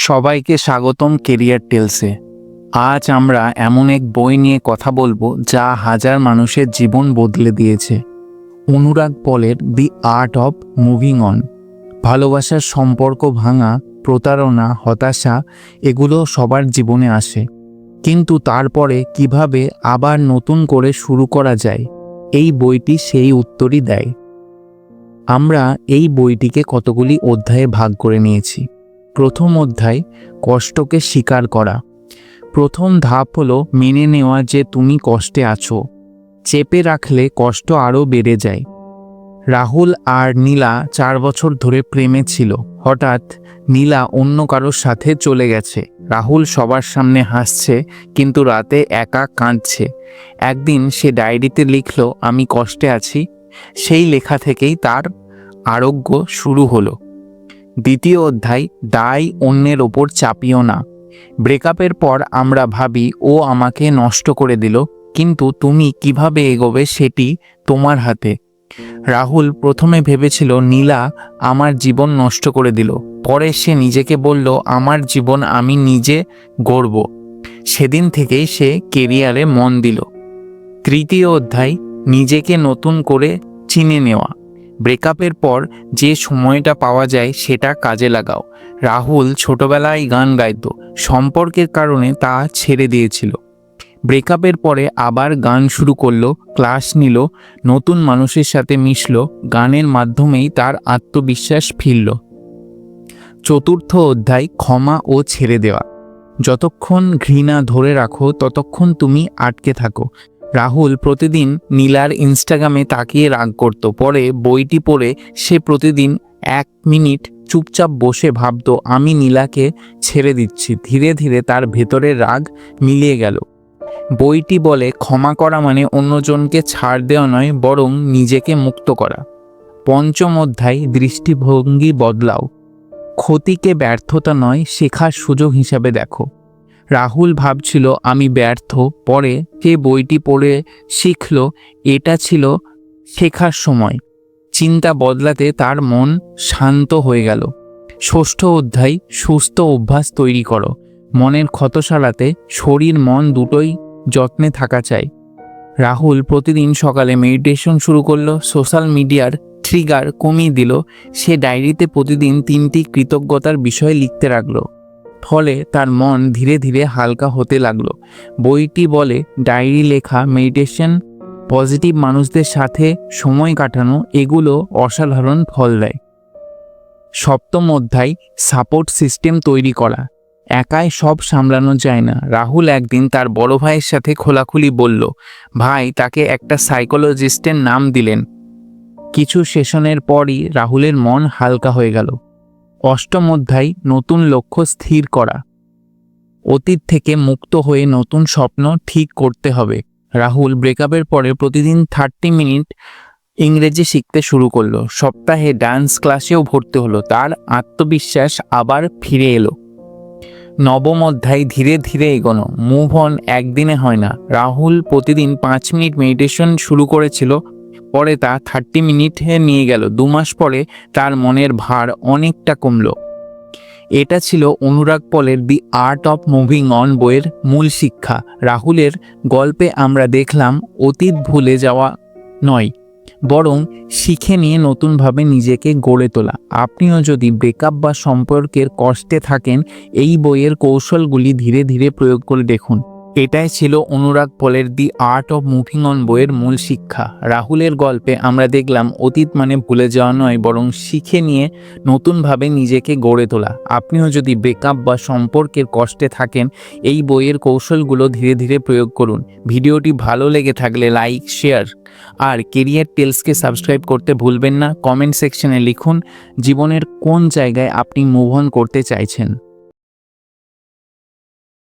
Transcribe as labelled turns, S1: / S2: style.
S1: সবাইকে স্বাগতম কেরিয়ার টেলসে। আজ আমরা এমন এক বই নিয়ে কথা বলব যা হাজার মানুষের জীবন বদলে দিয়েছে। অনুরাগ পলের the art of moving on ভালোবাসার সম্পর্ক ভাঙা, প্রতারণা, হতাশা, এগুলো সবার জীবনে আসে। কিন্তু তারপরে কীভাবে আবার নতুন করে শুরু করা যায়, এই বইটি সেই উত্তরই দেয়। আমরা এই বইটিকে কতগুলি অধ্যায়ে ভাগ করে নিয়েছি। প্রথম অধ্যায়, কষ্টকে স্বীকার করা। প্রথম ধাপ হলো মেনে নেওয়া যে তুমি কষ্টে আছো। চেপে রাখলে কষ্ট আরও বেড়ে যায়। রাহুল আর নীলা চার বছর ধরে প্রেমে ছিল। হঠাৎ নীলা অন্য কারোর সাথে চলে গেছে। রাহুল সবার সামনে হাসছে, কিন্তু রাতে একা কাঁদছে। একদিন সে ডায়েরিতে লিখল, আমি কষ্টে আছি। সেই লেখা থেকেই তার আরোগ্য শুরু হলো। দ্বিতীয় অধ্যায়, দায় অন্যের ওপর চাপিও না। ব্রেকআপের পর আমরা ভাবি, ও আমাকে নষ্ট করে দিল, কিন্তু তুমি কীভাবে এগোবে সেটি তোমার হাতে? রাহুল প্রথমে ভেবেছিল, নীলা আমার জীবন নষ্ট করে দিল। পরে সে নিজেকে বলল, আমার জীবন আমি নিজে গড়ব। সেদিন থেকেই সে কেরিয়ারে মন দিল। তৃতীয় অধ্যায়, নিজেকে নতুন করে চিনে নেওয়া। ব্রেকআপের পর যে সময়টা পাওয়া যায় সেটা কাজে লাগাও। রাহুল ছোটবেলায় গান গাইত, সম্পর্কের কারণে তা ছেড়ে দিয়েছিল। ব্রেকআপের পরে আবার গান শুরু করল, ক্লাস নিল, নতুন মানুষের সাথে মিশলো, গানের মাধ্যমেই তার আত্মবিশ্বাস ফিরল। চতুর্থ অধ্যায়, ক্ষমা ও ছেড়ে দেওয়া। যতক্ষণ ঘৃণা ধরে রাখো, ততক্ষণ তুমি আটকে থাকো। রাহুল প্রতিদিন নীলার ইনস্টাগ্রামে তাকিয়ে রাগ করত। পরে বইটি পড়ে সে প্রতিদিন এক মিনিট চুপচাপ বসে ভাবত, আমি নীলাকে ছেড়ে দিচ্ছি। ধীরে ধীরে তার ভেতরের রাগ মিলিয়ে গেল। বইটি বলে, ক্ষমা করা মানে অন্যজনকে ছাড় দেওয়া নয়, বরং নিজেকে মুক্ত করা। পঞ্চম অধ্যায়, দৃষ্টিভঙ্গি বদলাও। ক্ষতিকে ব্যর্থতা নয়, শেখার সুযোগ হিসাবে দেখো। রাহুল ভাবছিল, আমি ব্যর্থ। পরে সে বইটি পড়ে শিখল, এটা ছিল শেখার সময়। চিন্তা বদলাতে তার মন শান্ত হয়ে গেল। ষষ্ঠ অধ্যায়, সুস্থ অভ্যাস তৈরি করো। মনের ক্ষত সারাতে শরীর, মন দুটোই যত্নে থাকা চাই। রাহুল প্রতিদিন সকালে মেডিটেশন শুরু করল সোশ্যাল মিডিয়ার ট্রিগার কমিয়ে দিল। সে ডায়েরিতে প্রতিদিন তিনটি কৃতজ্ঞতার বিষয় লিখতে রাখল। ফলে তার মন ধীরে ধীরে হালকা হতে লাগল। বইটি বলে ডায়েরি লেখা, মেডিটেশন, পজিটিভ মানুষদের সাথে সময় কাটানো, এগুলো অসাধারণ ফল দেয়। সপ্তম অধ্যায়, সাপোর্ট সিস্টেম তৈরি করা। একাই সব সামলানো যায় না। রাহুল একদিন তার বড় ভাইয়ের সাথে খোলাখুলি বলল, ভাই, তাকে একটা সাইকোলজিস্টের নাম দিলেন। কিছু সেশনের পরই রাহুলের মন হালকা হয়ে গেল। অষ্টম অধ্যায়, নতুন লক্ষ্য স্থির করা। অতীত থেকে মুক্ত হয়ে নতুন স্বপ্ন ঠিক করতে হবে। রাহুল ব্রেকআপের পরে প্রতিদিন থার্টি মিনিট ইংরেজি শিখতে শুরু করল। সপ্তাহে ডান্স ক্লাসেও ভর্তি হলো। তার আত্মবিশ্বাস আবার ফিরে এলো। নবম অধ্যায় ধীরে ধীরে এগোনো। মুভ অন একদিনে হয় না। রাহুল প্রতিদিন পাঁচ মিনিট মেডিটেশন শুরু করেছিল। পরে তা থার্টি মিনিটে নিয়ে গেল। দু মাস পরে তার মনের ভার অনেকটা কমল। এটা ছিল অনুরাগ পলের the art of moving on বইয়ের মূল শিক্ষা। রাহুলের গল্পে আমরা দেখলাম, অতীত ভুলে যাওয়া নয়, বরং শিখে নিয়ে নতুনভাবে নিজেকে গড়ে তোলা। আপনিও যদি ব্রেকআপ বা সম্পর্কের কষ্টে থাকেন, এই বইয়ের কৌশলগুলি ধীরে ধীরে প্রয়োগ করে দেখুন। এটাই ছিল অনুরাগ পলের the art of moving on বইয়ের মূল শিক্ষা। রাহুলের গল্পে আমরা দেখলাম অতীত মানে ভুলে যাওয়া নয়, বরং শিখে নিয়ে নতুনভাবে নিজেকে গড়ে তোলা। আপনিও যদি ব্রেকআপ বা সম্পর্কের কষ্টে থাকেন, এই বইয়ের কৌশলগুলো ধীরে ধীরে প্রয়োগ করুন। ভিডিওটি ভালো লেগে থাকলে লাইক, শেয়ার আর কেরিয়ার টেলসকে সাবস্ক্রাইব করতে ভুলবেন না। কমেন্ট সেকশনে লিখুন, জীবনের কোন জায়গায় আপনি মুভ অন করতে চাইছেন?